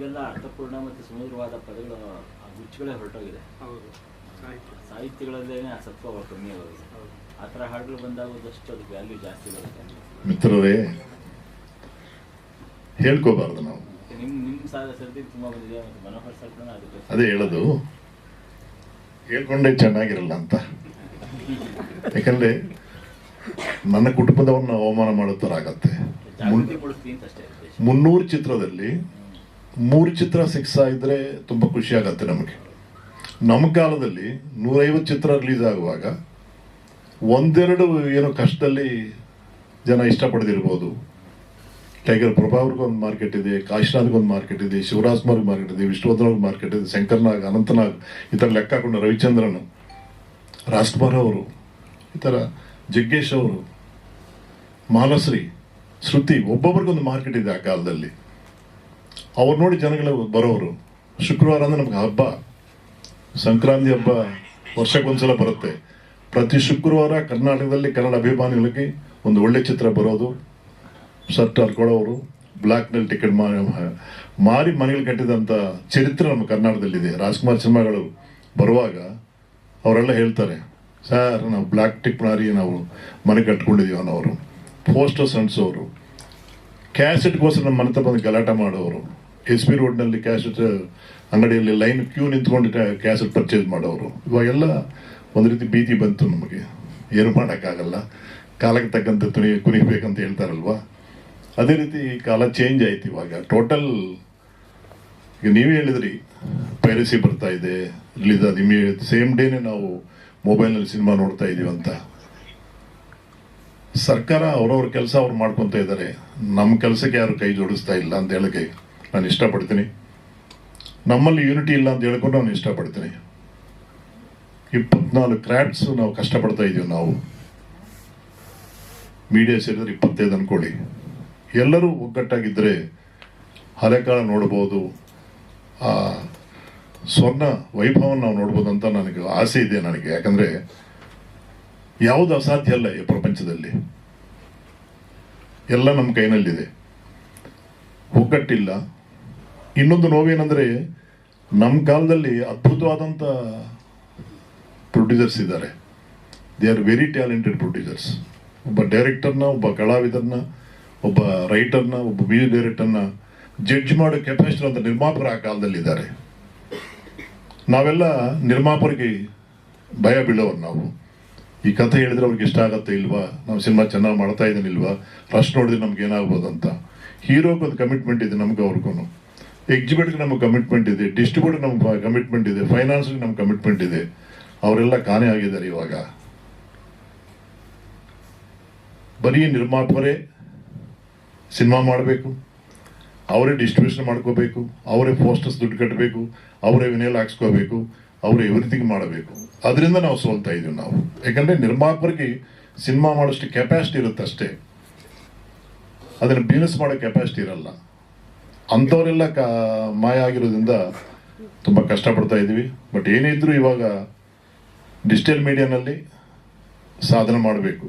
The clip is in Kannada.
ಈಗೆಲ್ಲ ಅರ್ಥಪೂರ್ಣ ಮತ್ತು ಸುಮಧುರವಾದ ಪದಗಳು ಆ ಗುಚ್ಚುಗಳೇ ಹೊರಟೋಗಿದೆ. ಹೌದು. ಸಾಹಿತ್ಯ. ಸಾಹಿತ್ಯಗಳಲ್ಲೇನೆ ಆ ಸತ್ವ ಕಮ್ಮಿ ಆಗೋಗಿದೆ. ಆ ಥರ ಹಾಡುಗಳು ಬಂದಾಗೋದಷ್ಟು ಅದಕ್ಕೆ ವ್ಯಾಲ್ಯೂ ಜಾಸ್ತಿ ಬರುತ್ತೆ ಮಿತ್ರರೇ ಹೇಳ್ಕೋಬಾರ್ದು ನಾವು. ನಿಮ್ಮ ನಿಮ್ಮ ಸಾಲ ಸರ್ದಿ ತುಂಬ ಬಂದಿದೆ ಮತ್ತು ಮನೋಹರ್ ಅದಕ್ಕೆ ಅದೇ ಹೇಳೋದು. ಹೇಳ್ಕೊಂಡೆ ಚೆನ್ನಾಗಿರಲ್ಲ ಅಂತ. ಯಾಕಂದ್ರೆ ನನ್ನ ಕುಟುಂಬದವನ್ನ ಅವಮಾನ ಮಾಡೋ ಥರ ಆಗತ್ತೆ. ಮುನ್- ಅಂತ ಅಷ್ಟೇ ಮುನ್ನೂರು ಚಿತ್ರದಲ್ಲಿ ಮೂರು ಚಿತ್ರ ಸಿಕ್ಸ್ ತುಂಬ ಖುಷಿ ಆಗತ್ತೆ ನಮಗೆ. ನಮ್ಮ ಕಾಲದಲ್ಲಿ ನೂರೈವತ್ತು ಚಿತ್ರ ರಿಲೀಸ್ ಆಗುವಾಗ ಒಂದೆರಡು ಏನೋ ಕಷ್ಟದಲ್ಲಿ ಜನ ಇಷ್ಟಪಡದಿರ್ಬೋದು. ಟೈಗರ್ ಪ್ರಭಾವ್ರಿಗೆ ಒಂದು ಮಾರ್ಕೆಟ್ ಇದೆ ಕಾಶಿನಾಥ್ಗೆ ಒಂದು ಮಾರ್ಕೆಟ್ ಇದೆ ಶಿವರಾಜ್ ಕುಮಾರ್ಗೆ ಮಾರ್ಕೆಟ್ ಇದೆ ವಿಷ್ಣುವರ್ಧನ್ಗೆ ಮಾರ್ಕೆಟ್ ಇದೆ ಶಂಕರ್ನಾಗ್ ಅನಂತನಾಗ್ ಈ ಥರ ಲೆಕ್ಕ ಹಾಕೊಂಡು ರವಿಚಂದ್ರನ್ ರಾಜ್ಕುಮಾರ್ ಅವರು, ಈ ಥರ ಜಗ್ಗೇಶ್ ಅವರು ಮಾಲಶ್ರೀ ಶ್ರುತಿ ಒಬ್ಬೊಬ್ರಿಗೊಂದು ಮಾರ್ಕೆಟ್ ಇದೆ ಆ ಕಾಲದಲ್ಲಿ. ಅವ್ರು ನೋಡಿ ಜನಗಳು ಬರೋರು. ಶುಕ್ರವಾರ ಅಂದ್ರೆ ನಮ್ಗೆ ಹಬ್ಬ. ಸಂಕ್ರಾಂತಿ ಹಬ್ಬ ವರ್ಷಕ್ಕೊಂದ್ಸಲ ಬರುತ್ತೆ. ಪ್ರತಿ ಶುಕ್ರವಾರ ಕರ್ನಾಟಕದಲ್ಲಿ ಕನ್ನಡ ಅಭಿಮಾನಿಗಳಿಗೆ ಒಂದು ಒಳ್ಳೆ ಚಿತ್ರ ಬರೋದು. ಶರ್ಟ್ ಹರ್ಕೊಳ್ಳೋರು ಬ್ಲ್ಯಾಕ್ನಲ್ಲಿ ಟಿಕೆಟ್ ಮಾರಿ ಮಾರಿ ಮನೆಗಳು ಕಟ್ಟಿದಂಥ ಚರಿತ್ರೆ ನಮ್ಮ ಕರ್ನಾಟಕದಲ್ಲಿದೆ. ರಾಜ್ಕುಮಾರ್ ಸಿನಿಮಾಗಳು ಬರುವಾಗ ಅವರೆಲ್ಲ ಹೇಳ್ತಾರೆ, ಸರ್, ನಾವು ಬ್ಲ್ಯಾಕ್ ಟಿಕ್ ಮಾರಿ ನಾವು ಮನೆ ಕಟ್ಕೊಂಡಿದ್ದೀವಿ ಅನ್ನೋರು. ಪೋಸ್ಟರ್ಸ್ ಅಂಟಿಸೋರು. ಕ್ಯಾಸೆಟ್ಗೋಸ್ಕರ ನಮ್ಮ ಮನೆ ತಪ್ಪ ಗಲಾಟೆ ಮಾಡೋರು. ಎಸ್ ಪಿ ರೋಡ್ನಲ್ಲಿ ಕ್ಯಾಸೆಟ್ ಅಂಗಡಿಯಲ್ಲಿ ಲೈನ್ ಕ್ಯೂ ನಿಂತ್ಕೊಂಡು ಕ್ಯಾಸೆಟ್ ಪರ್ಚೇಸ್ ಮಾಡೋರು. ಇವಾಗೆಲ್ಲ ಒಂದು ರೀತಿ ಭೀತಿ ಬಂತು ನಮಗೆ. ಏನು ಮಾಡೋಕ್ಕಾಗಲ್ಲ. ಕಾಲಕ್ಕೆ ತಕ್ಕಂತೆ ತುಣಿ ಕುಣಿಬೇಕಂತ ಹೇಳ್ತಾರಲ್ವಾ? ಅದೇ ರೀತಿ ಕಾಲ ಚೇಂಜ್ ಆಯ್ತು ಇವಾಗ. ಟೋಟಲ್ ಈಗ ನೀವೇ ಹೇಳಿದ್ರಿ ಪೈರಸಿ ಬರ್ತಾ ಇದೆ. ರಿಲೀಸ್ ಆದ ಇಮಿಡಿಯೇಟ್ ಸೇಮ್ ಡೇನೆ ನಾವು ಮೊಬೈಲ್ನಲ್ಲಿ ಸಿನಿಮಾ ನೋಡ್ತಾ ಇದ್ದೀವಿ ಅಂತ. ಸರ್ಕಾರ ಅವರವ್ರ ಕೆಲಸ ಅವ್ರು ಮಾಡ್ಕೊತಾ ಇದ್ದಾರೆ. ನಮ್ಮ ಕೆಲಸಕ್ಕೆ ಯಾರು ಕೈ ಜೋಡಿಸ್ತಾ ಇಲ್ಲ ಅಂತ ಹೇಳಕ್ಕೆ ನಾನು ಇಷ್ಟಪಡ್ತೀನಿ. ನಮ್ಮಲ್ಲಿ ಯೂನಿಟಿ ಇಲ್ಲ ಅಂತ ಹೇಳ್ಕೊಂಡು ನಾನು ಇಷ್ಟಪಡ್ತೀನಿ. ಇಪ್ಪತ್ನಾಲ್ಕು ಕ್ರಾಫ್ಟ್ಸ್ ನಾವು ಕಷ್ಟಪಡ್ತಾ ಇದ್ದೀವಿ ನಾವು. ಮೀಡಿಯಾ ಸೇರಿದ್ರೆ ಇಪ್ಪತ್ತೈದು ಅನ್ಕೊಳ್ಳಿ. ಎಲ್ಲರೂ ಒಗ್ಗಟ್ಟಾಗಿದ್ದರೆ ಹಳೆ ಕಾಲ ನೋಡ್ಬೋದು. ಆ, ಸ್ವರ್ಣ ವೈಭವನ ನಾವು ನೋಡ್ಬೋದು ಅಂತ ನನಗೆ ಆಸೆ ಇದೆ ನನಗೆ. ಯಾಕಂದರೆ ಯಾವುದು ಅಸಾಧ್ಯ ಅಲ್ಲ ಈ ಪ್ರಪಂಚದಲ್ಲಿ. ಎಲ್ಲ ನಮ್ಮ ಕೈನಲ್ಲಿದೆ. ಒಗ್ಗಟ್ಟಿಲ್ಲ. ಇನ್ನೊಂದು ನೋವೇನಂದ್ರೆ ನಮ್ಮ ಕಾಲದಲ್ಲಿ ಅದ್ಭುತವಾದಂಥ ಪ್ರೊಡ್ಯೂಸರ್ಸ್ ಇದ್ದಾರೆ. They are very talented producers ಒಬ್ಬ ಡೈರೆಕ್ಟರ್ನ ಒಬ್ಬ ಕಲಾವಿದರನ್ನ ಒಬ್ಬ ರೈಟರ್ನ ಒಬ್ಬ ಮ್ಯೂಸಿಕ್ ಡೈರೆಕ್ಟರ್ನ ಜಡ್ಜ್ ಮಾಡೋ ಕೆಪಾಸಿಟಿ ಅಂತ ನಿರ್ಮಾಪಕರು ಆ ಕಾಲದಲ್ಲಿ ಇದ್ದಾರೆ ನಾವೆಲ್ಲ ನಿರ್ಮಾಪರಿಗೆ ಭಯ ಬೀಳೋರು ನಾವು. ಈ ಕಥೆ ಹೇಳಿದ್ರೆ ಅವ್ರಿಗೆ ಇಷ್ಟ ಆಗತ್ತೆ ಇಲ್ವಾ? ನಾವು ಸಿನಿಮಾ ಚೆನ್ನಾಗಿ ಮಾಡ್ತಾ ಇದ್ದೀನಿ ಇಲ್ವಾ? ರಶ್ ನೋಡಿದ್ರೆ ನಮ್ಗೆ ಏನಾಗ್ಬೋದು ಅಂತ ಹೀರೋಗೆ ಒಂದು ಕಮಿಟ್ಮೆಂಟ್ ಇದೆ ನಮ್ಗೆ ಅವ್ರಿಗೂ ಎಕ್ಸಿಬಿಟ್ಗೆ ನಮ್ಗೆ ಕಮಿಟ್ಮೆಂಟ್ ಇದೆ ಡಿಸ್ಟ್ರಿಬ್ಯೂಟರ್ ನಮ್ಗೆ ಕಮಿಟ್ಮೆಂಟ್ ಇದೆ ಫೈನಾನ್ಸ್ಗೆ ನಮ್ಗೆ ಕಮಿಟ್ಮೆಂಟ್ ಇದೆ. ಅವರೆಲ್ಲ ಕಾಣೆ ಆಗಿದ್ದಾರೆ ಇವಾಗ. ಬರೀ ನಿರ್ಮಾಪಕರೇ ಸಿನಿಮಾ ಮಾಡಬೇಕು, ಅವರೇ ಡಿಸ್ಟ್ರಿಬ್ಯೂಷನ್ ಮಾಡ್ಕೋಬೇಕು, ಅವರೇ ಪೋಸ್ಟರ್ಸ್ ದುಡ್ಡು ಕಟ್ಟಬೇಕು ಅವರೇ ವಿನೇಲ್ ಹಾಕ್ಸ್ಕೋಬೇಕು, ಅವರೇ ಎವ್ರಿಥಿಂಗ್ ಮಾಡಬೇಕು. ಅದರಿಂದ ನಾವು ಸೋಲ್ತಾ ಇದೀವಿ ನಾವು. ಯಾಕಂದ್ರೆ ನಿರ್ಮಾಪಕರಿಗೆ ಸಿನಿಮಾ ಮಾಡೋಷ್ಟು ಕೆಪಾಸಿಟಿ ಇರುತ್ತಷ್ಟೇ. ಅದನ್ನು ಬಿಸ್ನೆಸ್ ಮಾಡೋ ಕೆಪಾಸಿಟಿ ಇರಲ್ಲ. ಅಂಥವರೆಲ್ಲ ಕಾ ಮಾಯ ಆಗಿರೋದ್ರಿಂದ ತುಂಬ ಕಷ್ಟಪಡ್ತಾ ಇದ್ದೀವಿ. ಬಟ್ ಏನೇ ಇದ್ರೂ ಇವಾಗ ಡಿಜಿಟಲ್ ಮೀಡಿಯಾನಲ್ಲಿ ಸಾಧನೆ ಮಾಡಬೇಕು.